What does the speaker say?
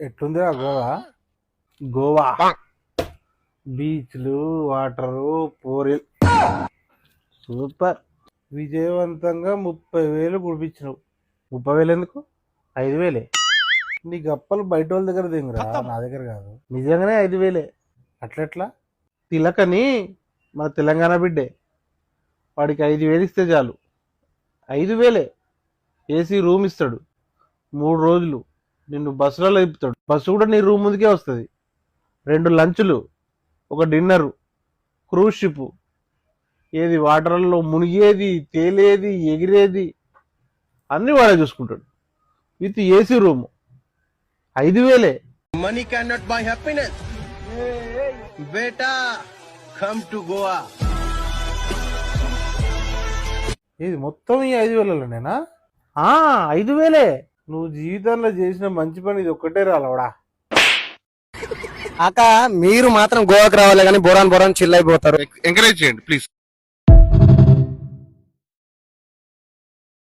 ఎట్లుంది ఆ గోవా? గోవా. బీచ్లు వాటరు పోరిల్ సూపర్. విజయవంతంగా ముప్పై వేలు గుడిపించినావు. ముప్పై వేలు ఎందుకు? ఐదు వేలే. నీ గప్పలు బయట వాళ్ళ దగ్గర దిగురా. నా దగ్గర కాదు. నిజంగానే ఐదు వేలే. అట్లెట్లా? తిలకని మన తెలంగాణ బిడ్డే. వాడికి ఐదు వేలు ఇస్తే చాలు. ఐదు వేలే. ఏసీ రూమ్ ఇస్తాడు. మూడు రోజులు నిన్ను బస్సులలో తిప్పుతాడు బస్సు కూడా నీ రూమ్ ముందుకే వస్తుంది. రెండు లంచులు ఒక డిన్నరు క్రూజ్ షిప్. ఏది వాటర్లో మునిగేది తేలేది ఎగిరేది అన్నీ వాడే చూసుకుంటాడు. With AC room. ఐదు వేలే. Money cannot buy happiness. Beta, come to Goa. ఇది మొత్తం ఈ ఐదు వేలలోనేనా? ఆ, ఐదు వేలే. నువ్వు జీవితంలో చేసిన మంచి పని ఇది ఒక్కటే రాలవడా అక్క మీరు మాత్రం గోవాకి రావాలి కానీ బోరాన్ బోరాన్ చిల్ అయిపోతారు. ఎంకరేజ్ చేయండి ప్లీజ్